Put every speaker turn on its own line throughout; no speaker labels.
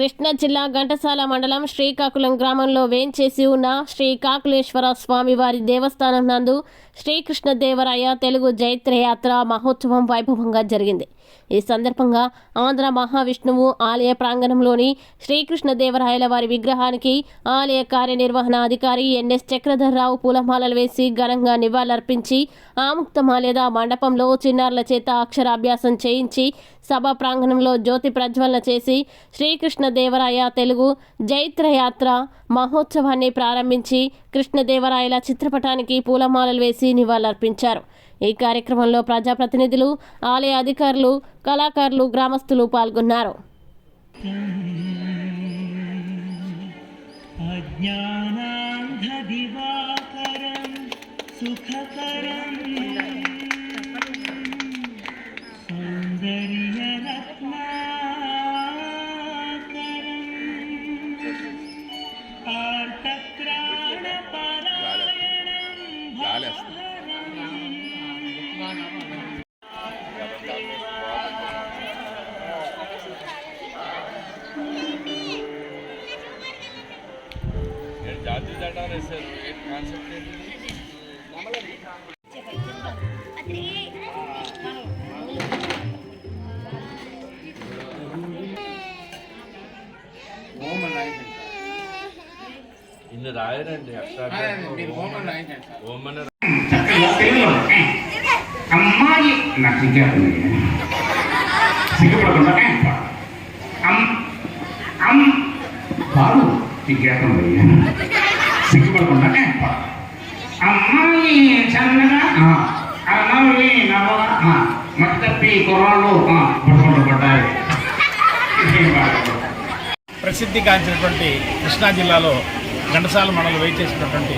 కృష్ణా జిల్లా ఘంటసాల మండలం శ్రీకాకుళం గ్రామంలో వేంచేసి ఉన్న శ్రీకాకుళేశ్వర స్వామి వారి దేవస్థానం నందు శ్రీకృష్ణదేవరాయ తెలుగు జైత్రయాత్ర మహోత్సవం వైభవంగా జరిగింది. ఈ సందర్భంగా ఆంధ్ర మహావిష్ణువు ఆలయ ప్రాంగణంలోని శ్రీకృష్ణదేవరాయల వారి విగ్రహానికి ఆలయ కార్యనిర్వహణ అధికారి ఎన్ఎస్ చక్రధర్రావు పూలమాలలు వేసి ఘనంగా నివాళులర్పించి ఆముక్తమాలేదా మండపంలో చిన్నారుల చేత అక్షరాభ్యాసం చేయించి సభా ప్రాంగణంలో జ్యోతి ప్రజ్వలన చేసి శ్రీకృష్ణదేవరాయ తెలుగు జైత్రయాత్ర మహోత్సవాన్ని ప్రారంభించి కృష్ణదేవరాయల చిత్రపటానికి పూలమాలలు వేసి నివాళులర్పించారు ఈ కార్యక్రమంలో ప్రజాప్రతినిధులు ఆలయ అధికారులు కళాకారులు గ్రామస్తులు పాల్గొన్నారు
अज्ञानान्धदिवाकरं सुखकरम्
జాతీయ జెండాలు వేశారు. ఏంటి కాన్సెప్ట్ ఏంటి ఇన్ని రాయరండి
అమ్మాయి నాకు సిగ్గుపడకుండా అమ్ అమ్ సిగ్గుపడకుండా అమ్మాయి చల్లగా అమ్మాయి నవ్వగా మట్టి తప్పి కుర్రాళ్ళు పడుకుంటూ పడ్డాయి
ప్రసిద్ధిగాంచినటువంటి కృష్ణా జిల్లాలో ఘంటసాల మనలు వేచేసినటువంటి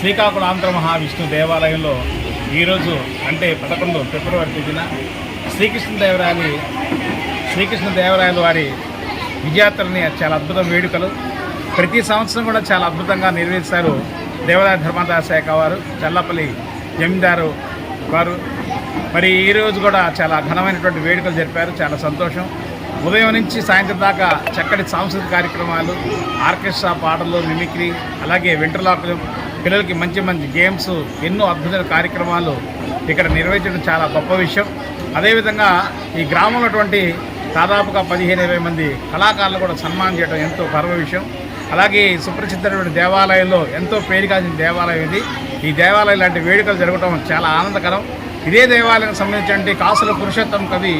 శ్రీకాకుళం ఆంధ్ర మహావిష్ణు దేవాలయంలో ఈరోజు అంటే పదకొండు ఫిబ్రవరి తేదీన శ్రీకృష్ణదేవరాయలు శ్రీకృష్ణదేవరాయలు వారి విజయాత్రని చాలా అద్భుతం వేడుకలు ప్రతి సంవత్సరం కూడా చాలా అద్భుతంగా నిర్వహిస్తారు దేవాదాయ ధర్మాదాయ శాఖ వారు చల్లపల్లి జమీందారు వారు. మరి ఈరోజు కూడా చాలా ఘనమైనటువంటి వేడుకలు జరిపారు చాలా సంతోషం. ఉదయం నుంచి సాయంత్రం దాకా చక్కటి సాంస్కృతిక కార్యక్రమాలు ఆర్కెస్ట్రా పాటలు మిమిక్రీ అలాగే వెంట్రలాకులు పిల్లలకి మంచి మంచి గేమ్స్ ఎన్నో అద్భుతమైన కార్యక్రమాలు ఇక్కడ నిర్వహించడం చాలా గొప్ప విషయం. అదేవిధంగా ఈ గ్రామంలో దాదాపుగా పదిహేను ఇరవై మంది కళాకారులు కూడా సన్మానం చేయడం ఎంతో గర్వ విషయం. అలాగే సుప్రసిద్ధమైన దేవాలయంలో ఎంతో పేరుగాంచిన దేవాలయం ఇది. ఈ దేవాలయం లాంటి వేడుకలు జరగడం చాలా ఆనందకరం. ఇదే దేవాలయం సంబంధించినటువంటి కాసుల పురుషోత్తం కవి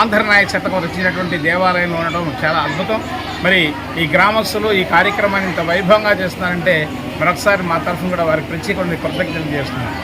ఆంధ్రనాయక శతకం రచించినటువంటి దేవాలయంలో ఉండడం చాలా అద్భుతం. మరి ఈ గ్రామస్తులు ఈ కార్యక్రమాన్ని ఇంత వైభవంగా చేస్తున్నారంటే మరొకసారి మా తరఫున కూడా వారికి ప్రత్యేకమైన కృతజ్ఞతలు చేస్తున్నాను